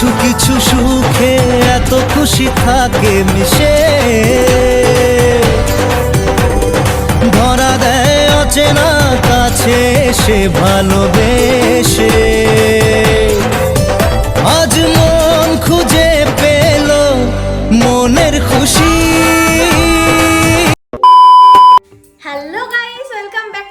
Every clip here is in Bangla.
কিছু কিছু সুখে এত খুশি থাকে মিশে। ধরা দেয় অচেনা কাছে সে ভালোবেসে। আজ মন খুঁজে পেল মনের খুশি। Hello guys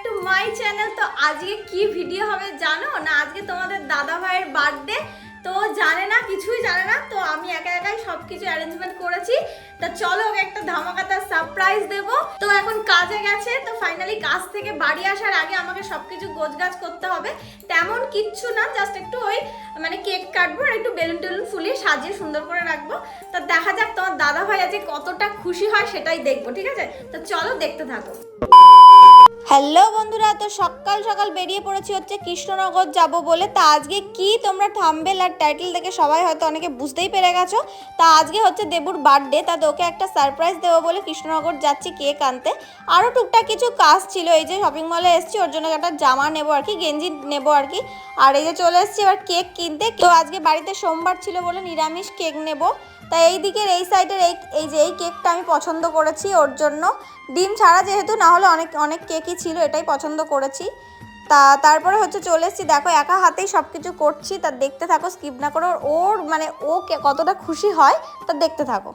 to my channel. তো আজকে কি ভিডিও হবে জানো? না, আজকে তোমাদের দাদা ভাইয়ের বার্থডে। তো জানে না, কিছুই জানে না, তো আমি একা একাই সব কিছু অ্যারেঞ্জমেন্ট করেছি। তা চলো ওকে একটা ধামাকাতার সারপ্রাইজ দেব। তো এখন কাজে গেছে, তো ফাইনালি কাজ থেকে বাড়ি আসার আগে আমাকে সবকিছু গোছগাছ করতে হবে। তেমন কিচ্ছু না জাস্ট একটু ওই মানে কেক কাটবো আর একটু বেলুন টেলুন ফুলিয়ে সাজিয়ে সুন্দর করে রাখব। তা দেখা যাক তোমার দাদা ভাই আজকে কতটা খুশি হয় সেটাই দেখব, ঠিক আছে? তো চলো দেখতে থাকো। হ্যালো বন্ধুরা, তো সকাল সকাল বেরিয়ে পড়েছি হচ্ছে কৃষ্ণনগর যাব বলে। তা আজকে কি তোমরা থাম্বেল আর টাইটেল দেখে সবাই হয়তো অনেকে বুঝতেই পেরে গেছো। তা আজকে হচ্ছে দেবুর বার্থডে তা ওকে একটা সারপ্রাইজ দেবো বলে কৃষ্ণনগর যাচ্ছি কেক আনতে। আরও টুকটাক কিছু কাজ ছিল, এই যে শপিং মলে এসেছি, ওর জন্য একটা জামা নেব আর কি, গেঞ্জি নেব আর কি। আর এই যে চলে এসেছি এবার কেক কিনতে। তো আজকে বাড়িতে সোমবার ছিল বলে নিরামিষ কেক নেব। তাই এই দিকের এই সাইডের এই এই যে এই কেকটা আমি পছন্দ করেছি ওর জন্য। ডিম ছাড়া যেহেতু, না হলে অনেক অনেক কেকই ছিল, এটাই পছন্দ করেছি। তা তারপরে হচ্ছে চলে এসেছি, দেখো একা হাতেই সব কিছু করছি, তা দেখতে থাকো স্কিপ না করো, ওর- মানে ও কতটা খুশি হয়, তা দেখতে থাকো।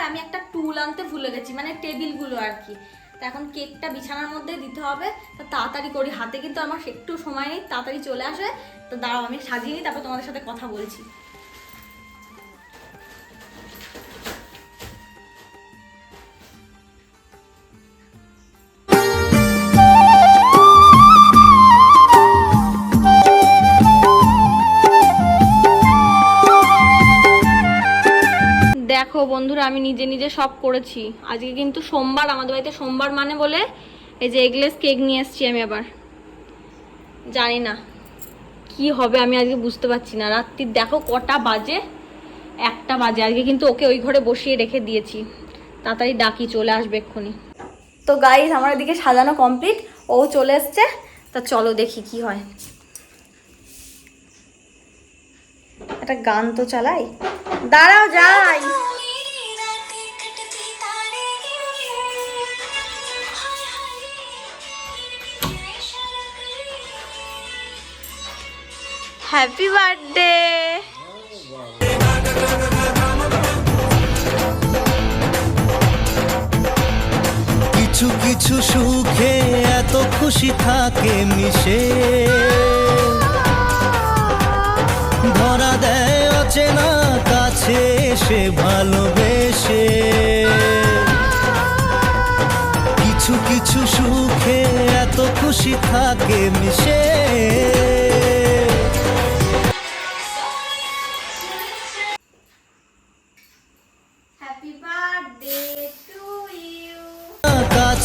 বিষয় আমি একটা টুল আনতে ভুলে গেছি মানে টেবিলগুলো আর কি। তা এখন কেকটা বিছানার মধ্যে দিতে হবে, তা তাড়াতাড়ি করি। হাতে কিন্তু আমার একটু সময় নেই, তাড়াতাড়ি চলে আসে তো দাঁড়াও, আমি সাজিয়ে নিই, তারপর তোমাদের সাথে কথা বলছি। বন্ধুরা, আমি নিজে নিজে সব করেছি। আজকে কিন্তু সোমবার, আমাদের বাড়িতে সোমবার মানে বলে এই যে এগলেস কেক নিয়ে এসেছি আমি আবার। জানি না কি হবে, আমি আজকে বুঝতে পারছি না। রাত্রির দেখো কটা বাজে? একটা বাজে। আজকে কিন্তু ওকে ওই ঘরে বসিয়ে রেখে দিয়েছি। তাড়াতাড়ি ডাকি, চলে আসবে এক্ষুনি। তো গাইস আমার এদিকে সাজানো কমপ্লিট ও চলে এসছে। তা চলো দেখি কি হয়। একটা গান তো চালাই। দাঁড়াও, যাই। হ্যাপি বার্থডে কিছু কিছু সুখে এত খুশি থাকে মিশে। ধরা দেয় অচেনা কাছে সে ভালোবেসে। কিছু কিছু সুখে এত খুশি থাকে মিশে।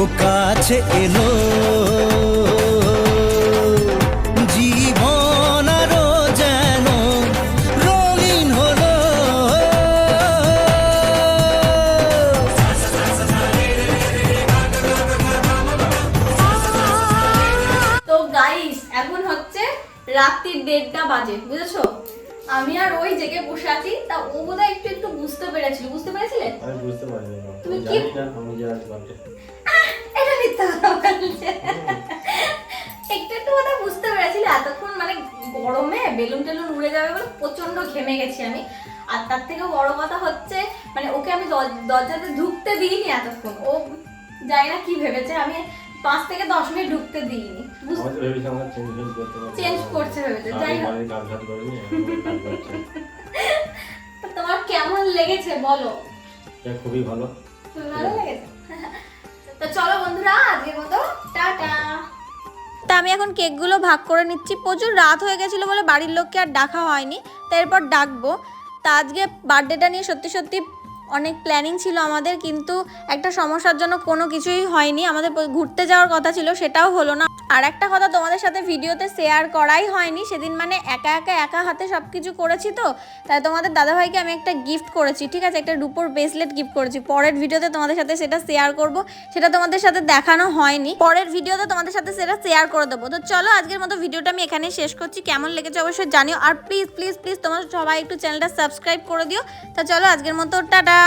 ও কাছে এলো। যেন রঙিন তো গাইস এখন হচ্ছে রাত্রির দেড়টা বাজে বুঝেছ? আমি আর ওই জেগে বসে আছি তা ও বোধহয় একটু একটু বুঝতে পেরেছিল বুঝতে পেরেছিলে? আমি বুঝতে পারিনি। তুমি কি আমি কথা বলছে একটু একটু কথা বুঝতে পেরেছিলে এতক্ষণ মানে গরমে বেলুন টেলুন উড়ে যাবে বলে প্রচণ্ড ঘেমে গেছি আমি আর তার থেকে বড় কথা হচ্ছে মানে ওকে আমি দরজাতে ঢুকতে দিইনি এতক্ষণ ও জানি না কি ভেবেছে আমি পাঁচ থেকে দশ মিনিট ঢুকতে দিইনি চেঞ্জ করছে ভেবেছে যাই হোক তোমার কেমন লেগেছে বলো? খুবই ভালো। ভালো লেগেছে? তো চলো বন্ধুরা, আজকের মতো টাটা। তা আমি এখন কেকগুলো ভাগ করে নিচ্ছি। প্রচুর রাত হয়ে গেছিল বলে বাড়ির লোককে আর ডাকা হয়নি। তা এরপর ডাকবো। তা আজকে বার্থডেটা নিয়ে সত্যি সত্যি অনেক প্ল্যানিং ছিল আমাদের, কিন্তু একটা সমস্যার জন্য কোনো কিছুই হয়নি। আমাদের ঘুরতে যাওয়ার কথা ছিল, সেটাও হলো না। আর একটা কথা তোমাদের সাথে ভিডিওতে শেয়ার করাই হয়নি, সেদিন মানে একা একা একা হাতে সব কিছু করেছি তো, তাই তোমাদের দাদাভাইকে আমি একটা গিফট করেছি, ঠিক আছে? একটা রুপোর ব্রেসলেট গিফট করেছি। পরের ভিডিওতে তোমাদের সাথে সেটা শেয়ার করব, সেটা তোমাদের সাথে দেখানো হয়নি। পরের ভিডিওতে তোমাদের সাথে সেটা শেয়ার করে দেবো। তো চলো, আজকের মতো ভিডিওটা আমি এখানেই শেষ করছি। কেমন লেগেছে অবশ্যই জানিও। আর প্লিজ প্লিজ প্লিজ তোমার সবাই একটু চ্যানেলটা সাবস্ক্রাইব করে দিও। তা চলো, আজকের মতো, টাটা!